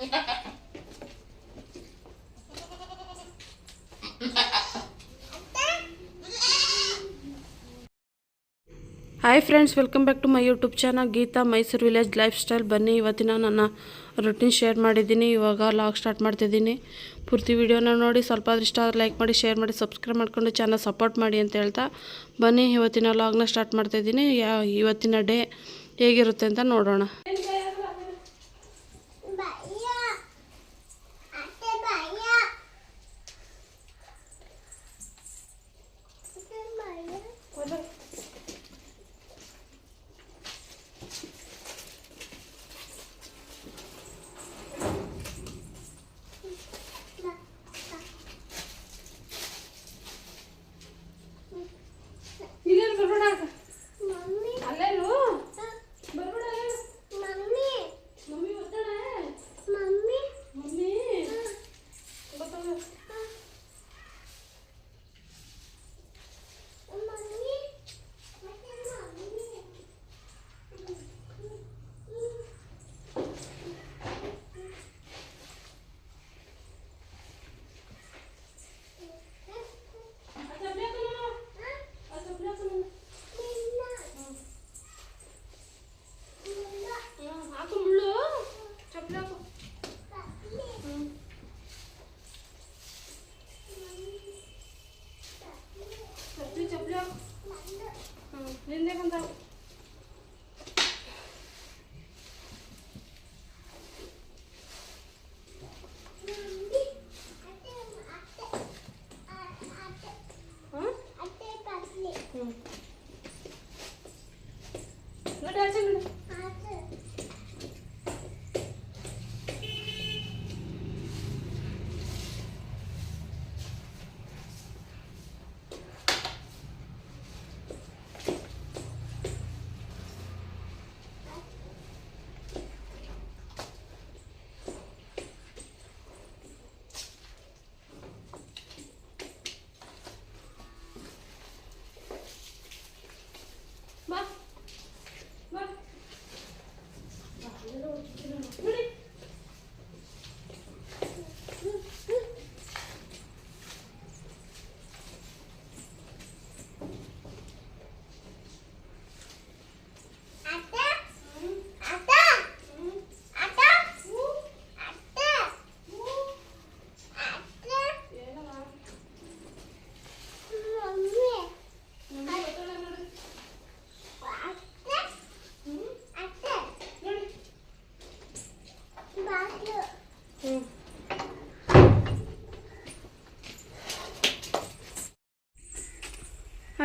Hi friends welcome back to my YouTube channel Geetha Mysuru village lifestyle ಬನ್ನಿ, ಇವತ್ತಿನ ನನ್ನ routine share ಮಾಡಿದ್ದೀನಿ. ಇವಾಗ ಲಾಗ್ ಸ್ಟಾರ್ಟ್ ಮಾಡ್ತಿದ್ದೀನಿ. ಪೂರ್ತಿ ವಿಡಿಯೋನ ನೋಡಿ, ಸ್ವಲ್ಪ ಆದ್ರೂ ಇಷ್ಟ ಆದರೆ ಲೈಕ್ ಮಾಡಿ ಶೇರ್ ಮಾಡಿ ಸಬ್ಸ್ಕ್ರೈಬ್ ಮಾಡ್ಕೊಂಡು ಚಾನಲ್ ಸಪೋರ್ಟ್ ಮಾಡಿ ಅಂತ ಹೇಳ್ತಾ. ಬನ್ನಿ, ಇವತ್ತಿನ ಲಾಗ್ನ ಸ್ಟಾರ್ಟ್ ಮಾಡ್ತಾಯಿದ್ದೀನಿ ಇವತ್ತಿನ ಡೇ ಹೇಗಿರುತ್ತೆ ಅಂತ ನೋಡೋಣ.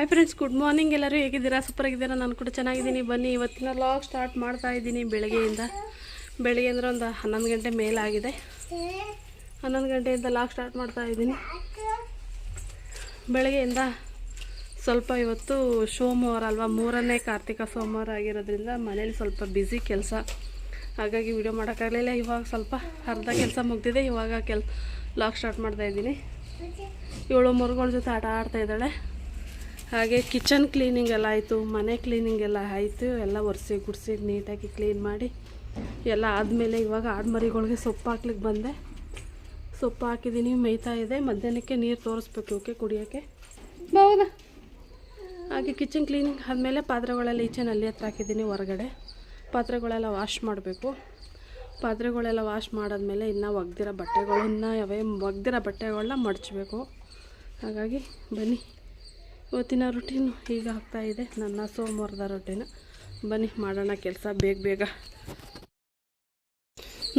ಹಾಯ್ ಫ್ರೆಂಡ್ಸ್ ಗುಡ್ ಮಾರ್ನಿಂಗ್ ಎಲ್ಲರೂ ಹೇಗಿದ್ದೀರಾ? ಸೂಪರ್ ಆಗಿದ್ದೀರಾ ನಾನು ಕೂಡ ಚೆನ್ನಾಗಿದ್ದೀನಿ. ಬನ್ನಿ, ಇವತ್ತಿನ ಲಾಗ್ ಸ್ಟಾರ್ಟ್ ಮಾಡ್ತಾ ಇದ್ದೀನಿ ಬೆಳಗ್ಗೆಯಿಂದ. ಬೆಳಗ್ಗೆ ಅಂದರೆ ಒಂದು ಹನ್ನೊಂದು ಗಂಟೆ ಮೇಲಾಗಿದೆ. ಹನ್ನೊಂದು ಗಂಟೆಯಿಂದ ಲಾಗ್ ಸ್ಟಾರ್ಟ್ ಮಾಡ್ತಾ ಇದ್ದೀನಿ. ಬೆಳಗ್ಗೆಯಿಂದ ಸ್ವಲ್ಪ ಇವತ್ತು ಸೋಮವಾರ ಅಲ್ವಾ? ಮೂರನೇ ಕಾರ್ತಿಕ ಸೋಮವಾರ ಆಗಿರೋದ್ರಿಂದ ಮನೇಲಿ ಸ್ವಲ್ಪ ಬ್ಯುಸಿ ಕೆಲಸ. ಹಾಗಾಗಿ ವಿಡಿಯೋ ಮಾಡೋಕ್ಕಾಗಲಿಲ್ಲ. ಇವಾಗ ಸ್ವಲ್ಪ ಅರ್ಧ ಕೆಲಸ ಮುಗ್ದಿದೆ. ಇವಾಗ ಕೆಲ್ ಲಾಗ್ ಸ್ಟಾರ್ಟ್ ಮಾಡ್ತಾ ಇದ್ದೀನಿ. ಏಳು ಮೂರುಗಳ ಜೊತೆ ಆಟ ಆಡ್ತಾ ಇದ್ದಾಳೆ. ಹಾಗೆ ಕಿಚನ್ ಕ್ಲೀನಿಂಗ್ ಎಲ್ಲ ಆಯಿತು ಮನೆ ಕ್ಲೀನಿಂಗ್ ಎಲ್ಲ ಆಯಿತು ಎಲ್ಲ ಒರೆಸಿ ಗುಡಿಸಿ ನೀಟಾಗಿ ಕ್ಲೀನ್ ಮಾಡಿ ಎಲ್ಲ ಆದಮೇಲೆ ಇವಾಗ ಆಡ್ಮರಿಗಳಿಗೆ ಸೊಪ್ಪು ಹಾಕ್ಲಿಕ್ಕೆ ಬಂದೆ. ಸೊಪ್ಪು ಹಾಕಿದ್ದೀನಿ ಮೇಯ್ತಾ ಇದೆ ಮಧ್ಯಾಹ್ನಕ್ಕೆ ನೀರು ತೋರಿಸ್ಬೇಕು ಓಕೆ ಕುಡಿಯೋಕ್ಕೆ. ಹೌದಾ? ಹಾಗೆ ಕಿಚನ್ ಕ್ಲೀನಿಂಗ್ ಆದಮೇಲೆ ಪಾತ್ರೆಗಳೆಲ್ಲ ಈಚೆ ನಲ್ಲಿ ಹತ್ರ ಹಾಕಿದ್ದೀನಿ ಹೊರಗಡೆ. ಪಾತ್ರೆಗಳೆಲ್ಲ ವಾಶ್ ಮಾಡಬೇಕು. ಪಾತ್ರೆಗಳೆಲ್ಲ ವಾಶ್ ಮಾಡಾದ್ಮೇಲೆ ಇನ್ನೂ ಒಗ್ದಿರೋ ಬಟ್ಟೆಗಳನ್ನ ಯಾವೇ ಒಗ್ದಿರೋ ಬಟ್ಟೆಗಳನ್ನ ಮಡಚಬೇಕು. ಹಾಗಾಗಿ ಬನ್ನಿ. ಇವತ್ತಿನ ರೊಟೀನು ಈಗ ಆಗ್ತಾಯಿದೆ ನನ್ನ ಸೋಮವಾರದ ರೊಟ್ಟಿನ ಬನ್ನಿ, ಮಾಡೋಣ ಕೆಲಸ ಬೇಗ ಬೇಗ.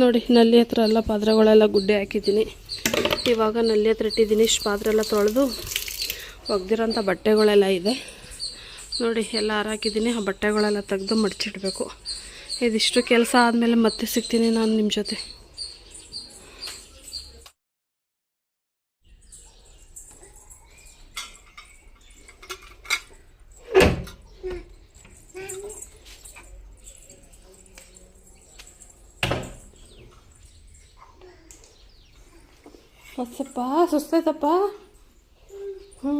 ನೋಡಿ, ನಲ್ಲಿ ಹತ್ರ ಎಲ್ಲ ಪಾತ್ರೆಗಳೆಲ್ಲ ಗುಡ್ಡೆ ಹಾಕಿದ್ದೀನಿ. ಇವಾಗ ನಲ್ಲಿ ಹತ್ರ ಇಟ್ಟಿದ್ದೀನಿ. ಇಷ್ಟು ಪಾತ್ರೆ ಎಲ್ಲ ತೊಳೆದು ಒಗ್ದಿರೋಂಥ ಬಟ್ಟೆಗಳೆಲ್ಲ ಇದೆ. ನೋಡಿ, ಎಲ್ಲ ಹಾರಾಕಿದ್ದೀನಿ. ಆ ಬಟ್ಟೆಗಳೆಲ್ಲ ತೆಗೆದು ಮಡಚಿಡ್ಬೇಕು. ಇದಿಷ್ಟು ಕೆಲಸ ಆದಮೇಲೆ ಮತ್ತೆ ಸಿಗ್ತೀನಿ ನಾನು ನಿಮ್ಮ ಜೊತೆ. ಹೊಸಪ್ಪ ಸುಸ್ತಾಯ್ತಪ್ಪ ಹ್ಞೂ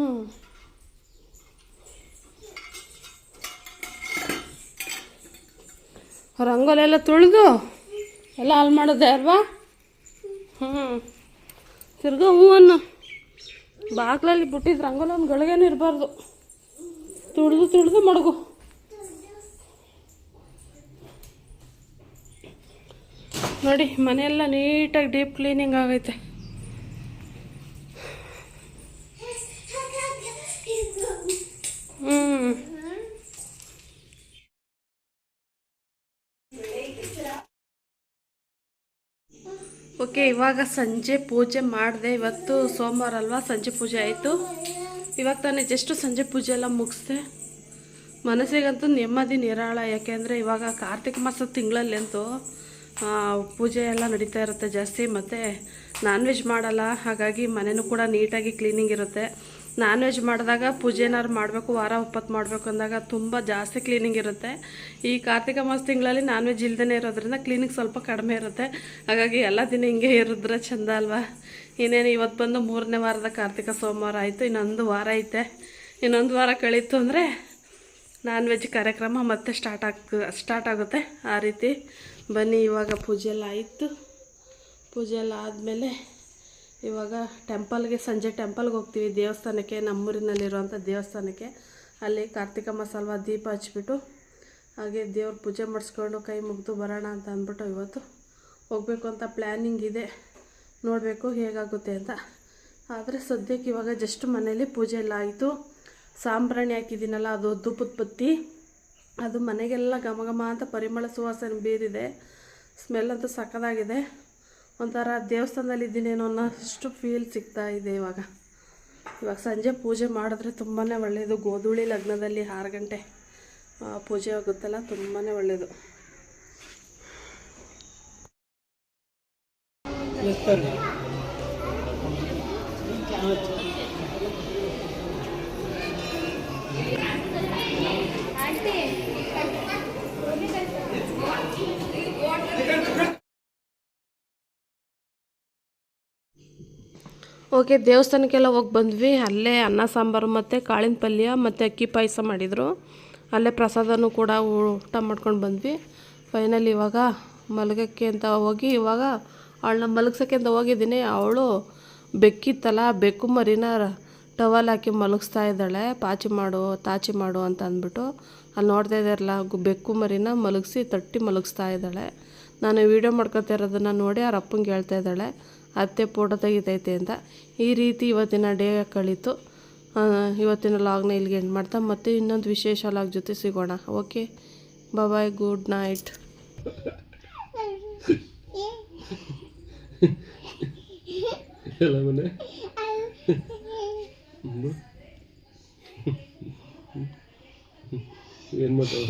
ರಂಗೋಲಿ ಎಲ್ಲ ತುಳಿದು ಎಲ್ಲ ಹಾಲ್ ಮಾಡೋದೆ ಅಲ್ವಾ? ಹ್ಞೂ ತಿರ್ಗಾ ಹೂವನ್ನು ಬಾಗ್ಲಲ್ಲಿ ಬಿಟ್ಟಿದ್ದು ರಂಗೋಲಿ ಒಂದು ಗಳಿಗೆನೂ ಇರಬಾರ್ದು. ತುಳಿದು ತುಳಿದು ಮಡಗು. ನೋಡಿ, ಮನೆಯೆಲ್ಲ ನೀಟಾಗಿ ಡೀಪ್ ಕ್ಲೀನಿಂಗ್ ಆಗೈತೆ. ಓಕೆ, ಇವಾಗ ಸಂಜೆ ಪೂಜೆ ಮಾಡಿದೆ. ಇವತ್ತು ಸೋಮವಾರ ಅಲ್ವಾ ಸಂಜೆ ಪೂಜೆ ಆಯಿತು. ಇವಾಗ ತಾನೇ ಜಸ್ಟ್ ಸಂಜೆ ಪೂಜೆ ಎಲ್ಲ ಮುಗಿಸ್ದೆ. ಮನಸ್ಸಿಗಂತೂ ನೆಮ್ಮದಿ, ನಿರಾಳ. ಯಾಕೆಂದರೆ ಇವಾಗ ಕಾರ್ತಿಕ ಮಾಸದ ತಿಂಗಳಲ್ಲಂತೂ ಅಂತೂ ಪೂಜೆ ಎಲ್ಲ ನಡೀತಾ ಇರುತ್ತೆ ಜಾಸ್ತಿ. ಮತ್ತು ನಾನ್ ವೆಜ್ ಮಾಡಲ್ಲ. ಹಾಗಾಗಿ ಮನೆಯೂ ಕೂಡ ನೀಟಾಗಿ ಕ್ಲೀನಿಂಗ್ ಇರುತ್ತೆ. ನಾನ್ ವೆಜ್ ಮಾಡಿದಾಗ ಪೂಜೆ ಏನಾದ್ರು ಮಾಡಬೇಕು, ವಾರ ಒಪ್ಪತ್ತು ಮಾಡಬೇಕು ಅಂದಾಗ ತುಂಬ ಜಾಸ್ತಿ ಕ್ಲೀನಿಂಗ್ ಇರುತ್ತೆ. ಈ ಕಾರ್ತಿಕ ಮಾಸ ತಿಂಗಳಲ್ಲಿ ನಾನ್ ವೆಜ್ ಇಲ್ದೇ ಇರೋದ್ರಿಂದ ಕ್ಲೀನಿಂಗ್ ಸ್ವಲ್ಪ ಕಡಿಮೆ ಇರುತ್ತೆ. ಹಾಗಾಗಿ ಎಲ್ಲ ದಿನ ಹಿಂಗೆ ಇರಿದ್ರೆ ಚಂದ ಅಲ್ವಾ? ಇನ್ನೇನು ಇವತ್ತು ಬಂದು ಮೂರನೇ ವಾರದ ಕಾರ್ತಿಕ ಸೋಮವಾರ ಆಯಿತು, ಇನ್ನೊಂದು ವಾರ ಐತೆ. ಇನ್ನೊಂದು ವಾರ ಕಳೀತು ಅಂದರೆ ನಾನ್ ವೆಜ್ ಕಾರ್ಯಕ್ರಮ ಮತ್ತೆ ಸ್ಟಾರ್ಟ್ ಆಗ್ ಸ್ಟಾರ್ಟ್ ಆಗುತ್ತೆ. ಆ ರೀತಿ ಬನ್ನಿ ಇವಾಗ ಪೂಜೆ ಎಲ್ಲ ಆಯಿತು. ಪೂಜೆ ಎಲ್ಲ ಆದಮೇಲೆ ಇವಾಗ ಟೆಂಪಲ್ಗೆ ಸಂಜೆ ಟೆಂಪಲ್ಗೆ ಹೋಗ್ತೀವಿ ದೇವಸ್ಥಾನಕ್ಕೆ ನಮ್ಮೂರಿನಲ್ಲಿರುವಂಥ ದೇವಸ್ಥಾನಕ್ಕೆ. ಅಲ್ಲಿ ಕಾರ್ತಿಕ ಮಸಾಲ್ವ ದೀಪ ಹಚ್ಬಿಟ್ಟು ಹಾಗೆ ದೇವ್ರ ಪೂಜೆ ಮಾಡಿಸ್ಕೊಂಡು ಕೈ ಮುಗಿದು ಬರೋಣ ಅಂತ ಅಂದ್ಬಿಟ್ಟು ಇವತ್ತು ಹೋಗಬೇಕು ಅಂತ ಪ್ಲ್ಯಾನಿಂಗ್ ಇದೆ. ನೋಡಬೇಕು ಹೇಗಾಗುತ್ತೆ ಅಂತ. ಆದರೆ ಸದ್ಯಕ್ಕೆ ಇವಾಗ ಜಸ್ಟ್ ಮನೇಲಿ ಪೂಜೆ ಎಲ್ಲ ಆಯಿತು. ಸಾಂಬ್ರಾಣಿ ಹಾಕಿದ್ದೀನಲ್ಲ, ಅದು ಧೂಪದ ಅದು ಮನೆಗೆಲ್ಲ ಘಮ ಘಮ ಅಂತ ಪರಿಮಳ ಸುವಾಸನೆ ಬೀರಿದೆ. ಸ್ಮೆಲ್ ಅಂತೂ ಸಕ್ಕದಾಗಿದೆ ಒಂಥರ ದೇವಸ್ಥಾನದಲ್ಲಿ ಇದ್ದೀನೇನೋ ಅನ್ನೋಷ್ಟು ಫೀಲ್ ಸಿಗ್ತಾ ಇದೆ ಇವಾಗ. ಇವಾಗ ಸಂಜೆ ಪೂಜೆ ಮಾಡಿದ್ರೆ ತುಂಬಾ ಒಳ್ಳೆಯದು ಗೋಧೂಳಿ ಲಗ್ನದಲ್ಲಿ ಆರು ಗಂಟೆ ಪೂಜೆ ಆಗುತ್ತಲ್ಲ ತುಂಬಾ ಒಳ್ಳೆಯದು ಓಕೆ, ದೇವಸ್ಥಾನಕ್ಕೆಲ್ಲ ಹೋಗಿ ಬಂದ್ವಿ. ಅಲ್ಲೇ ಅನ್ನ, ಸಾಂಬಾರು ಮತ್ತು ಕಾಳಿನ ಪಲ್ಯ ಮತ್ತು ಅಕ್ಕಿ ಪಾಯಸ ಮಾಡಿದರು. ಅಲ್ಲೇ ಪ್ರಸಾದನೂ ಕೂಡ ಊಟ ಮಾಡ್ಕೊಂಡು ಬಂದ್ವಿ. ಫೈನಲ್ ಇವಾಗ ಮಲಗಕ್ಕೆ ಅಂತ ಹೋಗಿ, ಇವಾಗ ಅವಳನ್ನ ಮಲಗ್ಸೋಕ್ಕೆ ಅಂತ ಹೋಗಿದ್ದೀನಿ. ಅವಳು ಬೆಕ್ಕಿತ್ತಲ್ಲ ಬೆಕ್ಕು ಮರಿನ ಟವಲ್ ಹಾಕಿ ಮಲಗಿಸ್ತಾ ಇದ್ದಾಳೆ. ಪಾಚಿ ಮಾಡು, ತಾಚಿ ಮಾಡು ಅಂತ ಅಂದ್ಬಿಟ್ಟು ಅಲ್ಲಿ ನೋಡ್ತಾ ಇದ್ದಾರಲ್ಲ ಬೆಕ್ಕು ಮರಿನ ಮಲಗಿಸಿ ತಟ್ಟಿ ಮಲಗಿಸ್ತಾ ಇದ್ದಾಳೆ. ನಾನು ವೀಡಿಯೋ ಮಾಡ್ಕೊತಾ ಇರೋದನ್ನು ನೋಡಿ ಅವ್ರ ಅಪ್ಪಂಗೆ ಹೇಳ್ತಾ ಇದ್ದಾಳೆ. ಅತ್ತೆ ಫೋಟೋ ತೆಗಿತೈತೆ ಅಂತ. ಈ ರೀತಿ ಇವತ್ತಿನ ಡೇ ಕಳೀತು. ಇವತ್ತಿನ ಲಾಗ್ನ ಇಲ್ಲಿಗೆ ಎಂಡ್ ಮಾಡ್ತಾ, ಮತ್ತೆ ಇನ್ನೊಂದು ವಿಶೇಷ ಲಾಗ್ ಜೊತೆ ಸಿಗೋಣ. ಓಕೆ ಬಾಯ್ ಗುಡ್ ನೈಟ್ ಏನ್ ಮಾಡ್ತಾವ